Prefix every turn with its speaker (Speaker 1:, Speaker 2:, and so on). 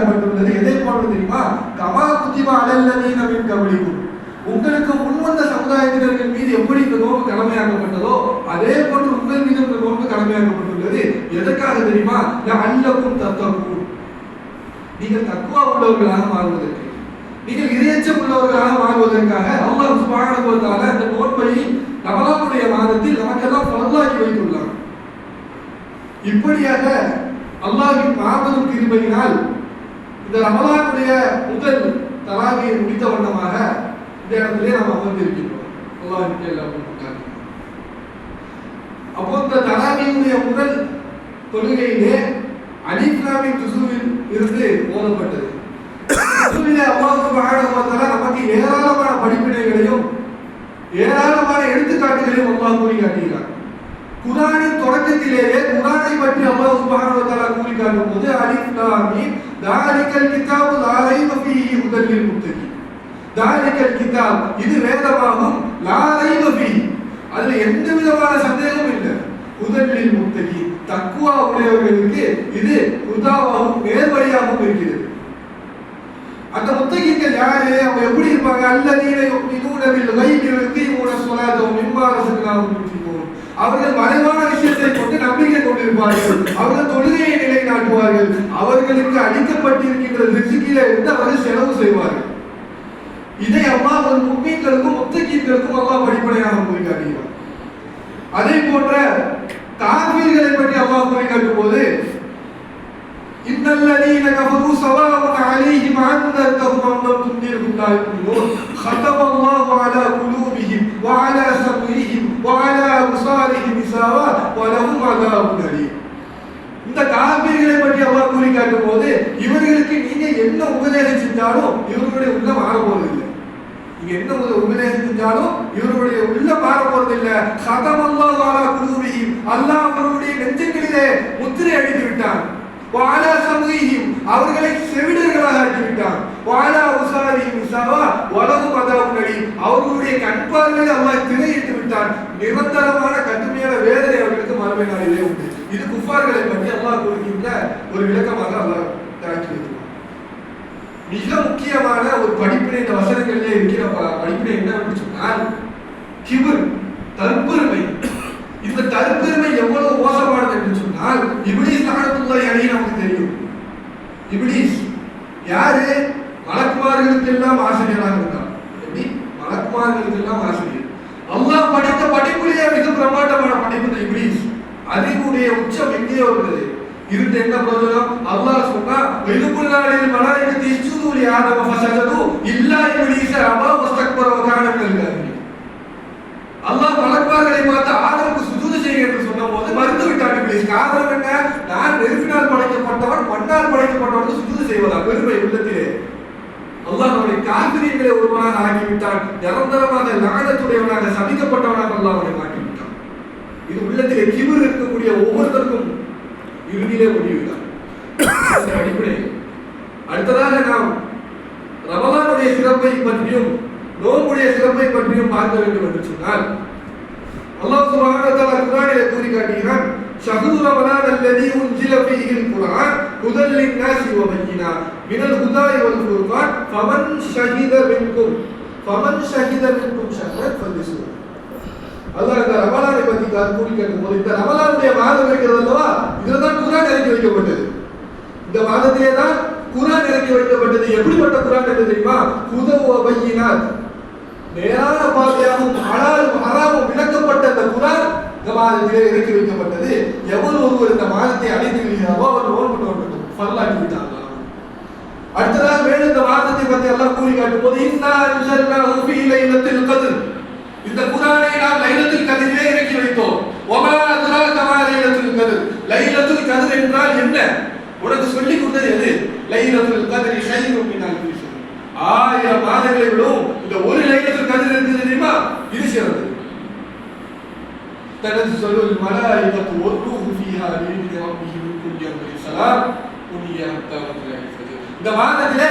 Speaker 1: கடமையாக்கப்பட்டுள்ளது எதை போன்று தெரியுமா? கமா குத்திமா அலல்லதீன மின் கபலிக்கும் உங்களுக்கு முன்வந்த சமுதாயத்தினர்கள் மீது எப்படி இந்த நோன்பு கடமையாக்கப்பட்டதோ அதே போன்று உங்கள் மீது இந்த நோன்பு கடமையாக்கப்பட்டுள்ளது. எதற்காக தெரியுமா? அல்லக்கும் தத்தவும் நீங்கள் தக்குவா உள்ளவர்களாக மாறுவதற்கு. நீங்கள் இரையச்சம் உள்ளவர்களாக மாறுவதற்காக அல்லாஹ் சுப்ஹானஹு வ இந்த நோன்பை ரமலானுடைய மாதத்தில் நமக்கெல்லாம் பரவாக்கி வைத்துள்ளார். இப்படியாக அல்லாஹின் மாபெரும் திருமையினால் இந்த ரமலானுடைய முதல் தராவியை முடித்த வண்ணமாக இந்த இடத்திலே நாம் அமர்ந்திருக்கின்றோம். அப்போ இந்த தராவியுடைய முதல் தொழுகையிலே அலிஃப்லாமின் துசுவில் இருந்து ஓதப்பட்டது. துசுவிலே அல்லாஹ் சுப்ஹானஹு நமக்கு ஏராளமான படிப்பினைகளையும் ஏராளமான எடுத்துக்காட்டுகளையும் அல்லாஹ் கூறி காட்டுகிறார் குரானின் தொடக்கத்திலேயே குரானை பற்றி அல்லாஹ் சுப்ஹானஹு வ கூறி காட்டும் போது அலிஃப்லாமி ذلك الكتاب لا ريب فيه هدى للمتقين ذلك الكتاب இது வேதமாகும் لا ريب فيه அதுல எந்த விதமான சந்தேகமும் இல்லை ஹுதல் முத்தகி தக்குவா உடையவர்களுக்கு இது உதாவாகவும் நேர்வழியாகவும் இருக்கிறது அந்த முத்தகிகள் யாரு அவங்க எப்படி இருப்பாங்க அல்லதீன யுமினூன பில் கைபி வ யுகீமூன ஸலாத அவர்கள் மறைவான விஷயத்தை கொண்டு நம்பிக்கை கொண்டிருப்பார்கள் அவர்கள் தொழுகையை அவர்களுக்கு அளிக்கப்பட்டிருக்கின்ற ரிசுகில இருந்து அவர்கள் செலவு செய்வார்கள். இதை அம்மா ஒரு முக்கீன்களுக்கும் முத்தகீன்களுக்கும் அம்மா படிப்படையாக கூறி காட்டுகிறார் அதே போன்ற காபீர்களை பற்றி அம்மா கூறி காட்டும் போது இன்னல்லதீன கஃபரு சவாவுன் அலைஹிம் அன்தர்தஹும் அம்லம் துந்திருக்கும் கேள்வி கேட்கும் போது இவர்களுக்கு நீங்க என்ன உபதேசம் செஞ்சாலும் இவர்களுடைய உள்ள மாற போறதில்லை நீங்க என்ன உபதேசம் செஞ்சாலும் இவர்களுடைய உள்ள மாற போறதில்லை சதம் அல்லாஹ் வாலா அல்லாஹ் அவர்களுடைய நெஞ்சங்களிலே முத்திரை அடித்து விட்டான். வாலா சமூகியும் அவர்களை செவிடர்களாக ஆக்கிவிட்டான் வாலா உசாரியும் சவா உலகம் அதாவது அவர்களுடைய கண்பார்களை அல்லாஹ் திரையிட்டு விட்டான். நிரந்தரமான கடுமையான வேதனை மறுமை நாளிலே உண்டு. இது குஃபார்களை பற்றி அல்லாஹ் கொடுக்கின்ற ஒரு விளக்கமாக அல்லாஹ் தாக்கி மிக முக்கியமான ஒரு படிப்பினை இந்த வசனங்களிலே இருக்கிற படிப்பினை என்ன சொன்னால் கிபர் தற்பெருமை. இந்த தற்பெருமை எவ்வளவு மோசமானது என்று சொன்னால் இப்ளீஸ் லஅனத்துல்லாஹி அலைஹி நமக்கு தெரியும். இப்படி யாரு? மலக்குமார்களுக்கு எல்லாம் ஆசிரியராக இருந்தார். எப்படி? மலக்குமார்களுக்கு எல்லாம் ஆசிரியர். அல்லாஹ் படைத்த படிப்புலேயே மிக பிரமாண்டமான படிப்பு இந்த இப்ளீஸ் அறிவுடைய உச்சம் எங்கேயோ இருந்தது இருந்த என்ன பிரயோஜனம்? அல்லாஹ் சொன்னா வெலுக்குள்ளாளில் மலாய்க்கு இஸ்ஜுது ஆதம ஃபசஜது இல்லா இப்ளீஸ அபா வஸ்தக்பர வகான மினல் அல்லாஹ் மலக்குமார்களை பார்த்து ஆதரவுக்கு சுஜூது செய்ய என்று சொன்னபோது மறுத்து விட்டான் இப்ளீஸ். காரணம் என்ன? நான் நெருப்பினால் படைக்கப்பட்டவன் மண்ணால் படைக்கப்பட்டவன் சுஜூது செய்வதா பெருமை உள்ளத்திலே. அல்லாஹ் நம்முடைய காத்திரியங்களை ஒருவனாக ஆகிவிட்டான் நிரந்தரமாக லாகத்துடையவனாக சபிக்கப்பட்டவனாக அல்லாஹ் அவனை இது உள்ளத்திலே கிபுர் இருக்கக்கூடிய ஒவ்வொருத்தருக்கும் இறுதியிலே முடிவுதான். அடிப்படை அடுத்ததாக நாம் ரமலானுடைய சிறப்பை பற்றியும் நோம்புடைய சிறப்பை பற்றியும் பார்க்க வேண்டும் என்று சொன்னால் அல்லாஹ் சுப்ஹானஹு வ தஆலா குர்ஆனிலே கூறி காட்டுகிறான் ஷஹ்ரு ரமலான் அல்லதி உன்சில ஃபீஹில் குர்ஆன் ஹுதல் லின்நாஸ் வ பையினா மினல் ஹுதா வல் ஃபுர்கான் ஃபமன் ஷஹித மின்கும் ஃபமன் ஷஹித மின்கும் ஷஹ்ரன் ஃபல்யஸ்ம் அல்லாஹ் தஆலா ரமலானை பத்தி கா- போது இந்த ரமலானுடைய மாதம் இருக்கிறது அல்லவா? இதுல தான் குரான் இறக்கி வைக்கப்பட்டது. இந்த மாதத்திலே தான் குரான் இறக்கி வைக்கப்பட்டது. எப்படிப்பட்ட குரான் என்று தெரியுமா? ஹுதவ வ நேரான பாதையாகவும் அழாலும் அறாவும் விளக்கப்பட்ட அந்த குரான் இந்த மாதத்திலே இறக்கி வைக்கப்பட்டது. எவர் ஒருவர் இந்த மாதத்தை அடைந்து விடுகிறாரோ அவர் நோன்பு நோன்பு ஃபர்லாக்கி விட்டார்கள்? அடுத்ததாக மேலும் இந்த மாதத்தை பற்றி எல்லாம் கூறி காட்டும் போது இன்னா அன்சல்னாஹு ஃபீ லைலத்தில் கத்ர் இந்த குரானை நாம் லைலத்துல் கத்ரிலே இறக்கி வைத்தோம் வமா அத்ராக மா லைலத்துல் கத்ர் லைலத்துல் கத்ர் என்றால் என்ன உனக்கு சொல்லி கொடுத்தது எது லைலத்துல் கதிரி ஷைரும் மின் அல்ஃபி ஆயிரம் மாதங்களை விடும் இந்த ஒரு லைலத்துல் கதிர் இருக்குது தெரியுமா? இது சிறந்தது. தனது சொல்லுள் மலாயிகத்து ஒருஹு ஃபீஹா லிரப்பிஹி மின் குல்லி அம்ரின் சலாம் உனிய ஹத்தா இந்த மாதத்திலே